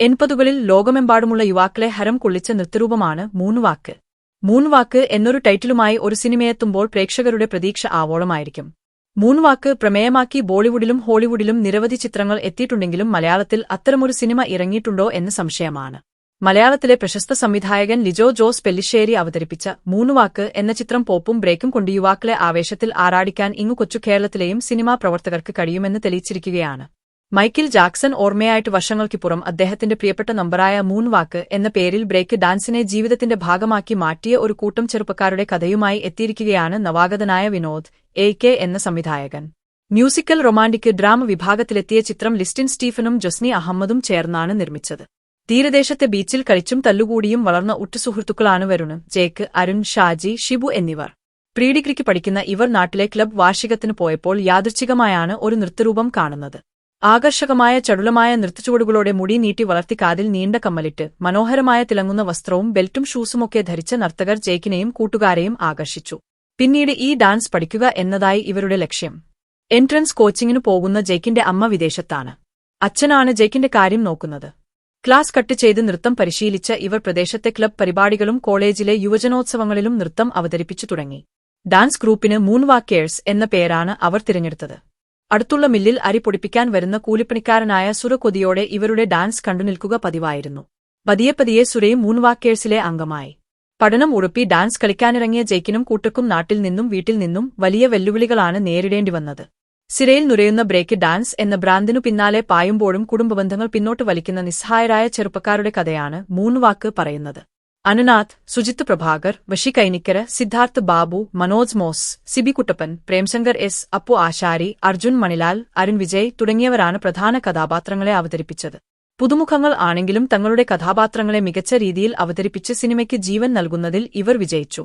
എൺപതുകളിൽ ലോകമെമ്പാടുമുള്ള യുവാക്കളെ ഹരം കൊള്ളിച്ച നൃത്തരൂപമാണ് മൂന്നുവാക്ക്. മൂന്നുവാക്ക് എന്നൊരു ടൈറ്റിലുമായി ഒരു സിനിമയെത്തുമ്പോൾ പ്രേക്ഷകരുടെ പ്രതീക്ഷ ആവോളമായിരിക്കും. മൂന്നുവാക്ക് പ്രമേയമാക്കി ബോളിവുഡിലും ഹോളിവുഡിലും നിരവധി ചിത്രങ്ങൾ എത്തിയിട്ടുണ്ടെങ്കിലും മലയാളത്തിൽ അത്തരമൊരു സിനിമ ഇറങ്ങിയിട്ടുണ്ടോ എന്ന് സംശയമാണ്. മലയാളത്തിലെ പ്രശസ്ത സംവിധായകൻ ലിജോ ജോസ് പെല്ലിശ്ശേരി അവതരിപ്പിച്ച മൂന്നുവാക്ക് എന്ന ചിത്രം പോപ്പും ബ്രേക്കും കൊണ്ട് യുവാക്കളെ ആവേശത്തിൽ ആറാടിക്കാൻ ഇങ്ങു കൊച്ചു കേരളത്തിലെയും സിനിമാ പ്രവർത്തകർക്ക് കഴിയുമെന്ന് തെളിയിച്ചിരിക്കുകയാണ്. മൈക്കിൾ ജാക്സൺ ഓർമ്മയായിട്ട് വർഷങ്ങൾക്കിപ്പുറം അദ്ദേഹത്തിന്റെ പ്രിയപ്പെട്ട നമ്പറായ മൂൺവാക്ക് എന്ന പേരിൽ ബ്രേക്ക് ഡാൻസിനെ ജീവിതത്തിന്റെ ഭാഗമാക്കി മാറ്റിയ ഒരു കൂട്ടം ചെറുപ്പക്കാരുടെ കഥയുമായി എത്തിയിരിക്കുകയാണ് നവാഗതനായ വിനോദ് എ കെ എന്ന സംവിധായകൻ. മ്യൂസിക്കൽ റൊമാന്റിക് ഡ്രാമ വിഭാഗത്തിലെത്തിയ ചിത്രം ലിസ്റ്റിൻ സ്റ്റീഫനും ജസ്നി അഹമ്മദും ചേർന്നാണ് നിർമ്മിച്ചത്. തീരദേശത്തെ ബീച്ചിൽ കളിച്ചും തല്ലുകൂടിയും വളർന്ന ഉറ്റുസുഹൃത്തുക്കളാണ് വരുണ് ജേക്ക് അരുൺ ഷാജി ഷിബു എന്നിവർ. പ്രീഡിഗ്രിക്ക് പഠിക്കുന്ന ഇവർ നാട്ടിലെ ക്ലബ് വാർഷികത്തിന് പോയപ്പോൾ യാദൃച്ഛികമായാണ് ഒരു നൃത്തരൂപം കാണുന്നത്. ആകർഷകമായ ചടുലമായ നൃത്തച്ചുവടുകളോടെ മുടി നീട്ടി വളർത്തി കാതിൽ നീണ്ട കമ്മലിട്ട് മനോഹരമായ തിളങ്ങുന്ന വസ്ത്രവും ബെൽറ്റും ഷൂസുമൊക്കെ ധരിച്ച നർത്തകർ ജേക്കിനെയും കൂട്ടുകാരെയും ആകർഷിച്ചു. പിന്നീട് ഈ ഡാൻസ് പഠിക്കുക എന്നതായി ഇവരുടെ ലക്ഷ്യം. എൻട്രൻസ് കോച്ചിങ്ങിനു പോകുന്ന ജേക്കിന്റെ അമ്മ വിദേശത്താണ്. അച്ഛനാണ് ജേക്കിന്റെ കാര്യം നോക്കുന്നത്. ക്ലാസ് കട്ട് ചെയ്ത് നൃത്തം പരിശീലിച്ച ഇവർ പ്രദേശത്തെ ക്ലബ് പരിപാടികളും കോളേജിലെ യുവജനോത്സവങ്ങളിലും നൃത്തം അവതരിപ്പിച്ചു തുടങ്ങി. ഡാൻസ് ഗ്രൂപ്പിന് മൂൺവാക്കേഴ്സ് എന്ന പേരാണ് അവർ തിരഞ്ഞെടുത്തത്. അടുത്തുള്ള മില്ലിൽ അരി പൊടിപ്പിക്കാൻ വരുന്ന കൂലിപ്പണിക്കാരനായ സുര കൊതിയോടെ ഇവരുടെ ഡാൻസ് കണ്ടുനിൽക്കുക പതിവായിരുന്നു. പതിയെ പതിയെ സുരയും മൂൺവാക്കേഴ്സിലെ അംഗമായി. പഠനം ഉറപ്പി ഡാൻസ് കളിക്കാനിറങ്ങിയ ജയ്ക്കിനും കൂട്ടക്കും നാട്ടിൽ നിന്നും വീട്ടിൽ നിന്നും വലിയ വെല്ലുവിളികളാണ് നേരിടേണ്ടി വന്നത്. സിരയിൽ നുരയുന്ന ബ്രേക്ക് ഡാൻസ് എന്ന ബ്രാൻഡിനു പിന്നാലെ പായുമ്പോഴും കുടുംബബന്ധങ്ങൾ പിന്നോട്ട് വലിക്കുന്ന നിസ്സഹായരായ ചെറുപ്പക്കാരുടെ കഥയാണ് മൂന്നുവാക്ക് പറയുന്നത്. അനുനാഥ് സുജിത്ത് പ്രഭാകർ വഷി കൈനിക്കര സിദ്ധാർത്ഥ് ബാബു മനോജ് മോസ് സിബി കുട്ടപ്പൻ പ്രേംശങ്കർ എസ് അപ്പു ആശാരി അർജുൻ മണിലാൽ അരുൺ വിജയ് തുടങ്ങിയവരാണ് പ്രധാന കഥാപാത്രങ്ങളെ അവതരിപ്പിച്ചത്. പുതുമുഖങ്ങൾ ആണെങ്കിലും തങ്ങളുടെ കഥാപാത്രങ്ങളെ മികച്ച രീതിയിൽ അവതരിപ്പിച്ച് സിനിമയ്ക്ക് ജീവൻ നൽകുന്നതിൽ ഇവർ വിജയിച്ചു.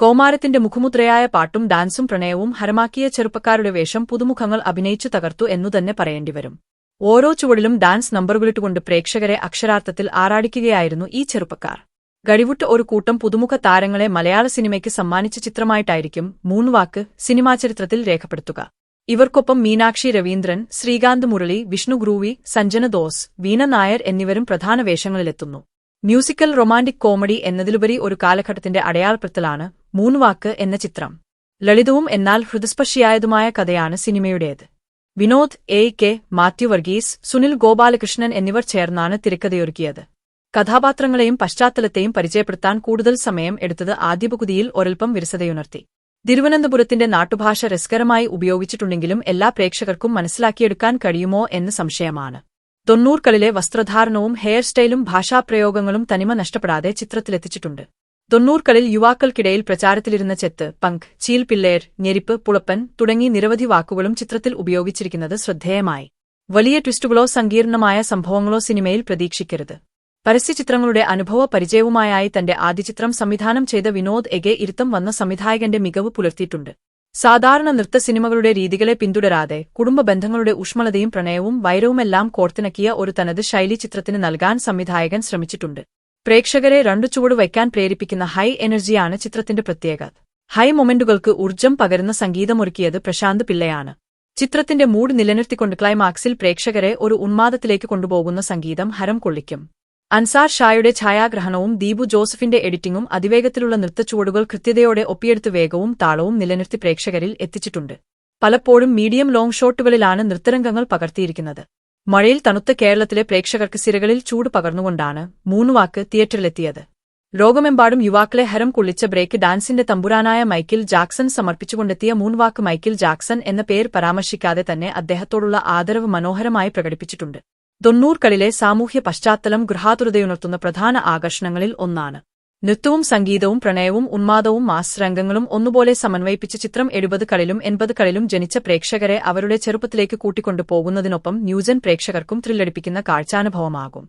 കോമാരത്തിന്റെ മുഖമുദ്രയായ പാട്ടും ഡാൻസും പ്രണയവും ഹരമാക്കിയ ചെറുപ്പക്കാരുടെ വേഷം പുതുമുഖങ്ങൾ അഭിനയിച്ചു തകർത്തു എന്നുതന്നെ പറയേണ്ടിവരും. ഓരോ ചുവടിലും ഡാൻസ് നമ്പറുകളിട്ടുകൊണ്ട് പ്രേക്ഷകരെ അക്ഷരാർത്ഥത്തിൽ ആറാടിക്കുകയായിരുന്നു ഈ ചെറുപ്പക്കാർ. ഗടിവുട്ട് ഒരു കൂട്ടം പുതുമുഖ താരങ്ങളെ മലയാള സിനിമയ്ക്ക് സമ്മാനിച്ച ചിത്രമായിട്ടായിരിക്കും മൂന്നുവാക്ക് സിനിമാ ചരിത്രത്തിൽ രേഖപ്പെടുത്തുക. ഇവർക്കൊപ്പം മീനാക്ഷി രവീന്ദ്രൻ ശ്രീകാന്ത് മുരളി വിഷ്ണു ഗ്രൂവി സഞ്ജന ദോസ് വീണ നായർ എന്നിവരും പ്രധാന വേഷങ്ങളിലെത്തുന്നു. മ്യൂസിക്കൽ റൊമാന്റിക് കോമഡി എന്നതിലുപരി ഒരു കാലഘട്ടത്തിന്റെ അടയാളപ്പെടുത്തലാണ് മൂന്നുവാക്ക് എന്ന ചിത്രം. ലളിതവും എന്നാൽ ഹൃദസ്പർശിയായതുമായ കഥയാണ് സിനിമയുടേത്. വിനോദ് എ കെ മാത്യു വർഗീസ് സുനിൽ ഗോപാലകൃഷ്ണൻ എന്നിവർ ചേർന്നാണ് തിരക്കഥയൊരുക്കിയത്. കഥാപാത്രങ്ങളെയും പശ്ചാത്തലത്തെയും പരിചയപ്പെടുത്താൻ കൂടുതൽ സമയം എടുത്തത് ആദ്യപകുതിയിൽ ഒരൽപ്പം വിരസതയുണർത്തി. തിരുവനന്തപുരത്തിന്റെ നാട്ടുഭാഷ രസകരമായി ഉപയോഗിച്ചിട്ടുണ്ടെങ്കിലും എല്ലാ പ്രേക്ഷകർക്കും മനസ്സിലാക്കിയെടുക്കാൻ കഴിയുമോ എന്ന് സംശയമാണ്. തൊണ്ണൂറുകളിലെ വസ്ത്രധാരണവും ഹെയർ സ്റ്റൈലും ഭാഷാപ്രയോഗങ്ങളും തനിമ നഷ്ടപ്പെടാതെ ചിത്രത്തിലെത്തിച്ചിട്ടുണ്ട്. തൊണ്ണൂറുകളിൽ യുവാക്കൾക്കിടയിൽ പ്രചാരത്തിലിരുന്ന ചെത്ത് പങ്ക് ചീൽ പിള്ളേർ ഞെരിപ്പ് പുളപ്പൻ തുടങ്ങി നിരവധി വാക്കുകളും ചിത്രത്തിൽ ഉപയോഗിച്ചിരിക്കുന്നത് ശ്രദ്ധേയമായി. വലിയ ട്വിസ്റ്റുകളോ സങ്കീർണമായ സംഭവങ്ങളോ സിനിമയിൽ പ്രതീക്ഷിക്കരുത്. പരസ്യചിത്രങ്ങളുടെ അനുഭവ പരിചയവുമായായി തന്റെ ആദ്യ ചിത്രം സംവിധാനം ചെയ്ത വിനോദ് എഗെ ഇരുത്തം വന്ന സംവിധായകന്റെ മികവ് പുലർത്തിയിട്ടുണ്ട്. സാധാരണ നൃത്ത സിനിമകളുടെ രീതികളെ പിന്തുടരാതെ കുടുംബ ബന്ധങ്ങളുടെ ഊഷ്മളതയും പ്രണയവും വൈരവുമെല്ലാം കോർത്തിണക്കിയ ഒരു തനത് ശൈലി ചിത്രത്തിന് നൽകാൻ സംവിധായകൻ ശ്രമിച്ചിട്ടുണ്ട്. പ്രേക്ഷകരെ രണ്ടു ചുവട് വയ്ക്കാൻ പ്രേരിപ്പിക്കുന്ന ഹൈ എനർജിയാണ് ചിത്രത്തിന്റെ പ്രത്യേകത. ഹൈ മൊമെന്റുകൾക്ക് ഊർജം പകരുന്ന സംഗീതമൊരുക്കിയത് പ്രശാന്ത് പിള്ളയാണ്. ചിത്രത്തിന്റെ മൂഡ് നിലനിർത്തിക്കൊണ്ട് ക്ലൈമാക്സിൽ പ്രേക്ഷകരെ ഒരു ഉന്മാദത്തിലേക്ക് കൊണ്ടുപോകുന്ന സംഗീതം ഹരം കൊള്ളിക്കും. അൻസാർ ഷായുടെ ഛായാഗ്രഹണവും ദീപു ജോസഫിന്റെ എഡിറ്റിംഗും അതിവേഗത്തിലുള്ള നൃത്തച്ചുവടുകൾ കൃത്യതയോടെ ഒപ്പിയെടുത്ത് വേഗവും താളവും നിലനിർത്തി പ്രേക്ഷകരിൽ എത്തിച്ചിട്ടുണ്ട്. പലപ്പോഴും മീഡിയം ലോങ് ഷോട്ടുകളിലാണ് നൃത്തരംഗങ്ങൾ പകർത്തിയിരിക്കുന്നത്. മഴയിൽ തണുത്ത കേരളത്തിലെ പ്രേക്ഷകർക്ക് സിരകളിൽ ചൂട് പകർന്നുകൊണ്ടാണ് മൂന്നുവാക്ക് തിയേറ്ററിലെത്തിയത്. ലോകമെമ്പാടും യുവാക്കളെ ഹരം കൊള്ളിച്ച ബ്രേക്ക് ഡാൻസിന്റെ തമ്പുരാനായ മൈക്കിൾ ജാക്സൺ സമർപ്പിച്ചുകൊണ്ടെത്തിയ മൂൺവാക്ക് മൈക്കിൾ ജാക്സൺ എന്ന പേര് പരാമർശിക്കാതെ തന്നെ അദ്ദേഹത്തോടുള്ള ആദരവ് മനോഹരമായി പ്രകടിപ്പിച്ചിട്ടുണ്ട്. തൊണ്ണൂറുകളിലെ സാമൂഹ്യ പശ്ചാത്തലം ഗൃഹാതുരതയുണർത്തുന്ന പ്രധാന ആകർഷണങ്ങളിൽ ഒന്നാണ്. നൃത്തവും സംഗീതവും പ്രണയവും ഉന്മാദവും മാസ് രംഗങ്ങളും ഒന്നുപോലെ സമന്വയിപ്പിച്ച ചിത്രം എഴുപത് കളിലും എൺപത് കളിലും ജനിച്ച പ്രേക്ഷകരെ അവരുടെ ചെറുപ്പത്തിലേക്ക് കൂട്ടിക്കൊണ്ടു പോകുന്നതിനൊപ്പം ന്യൂജൻ പ്രേക്ഷകർക്കും ത്രില്ലടിപ്പിക്കുന്ന കാഴ്ചാനുഭവമാകും.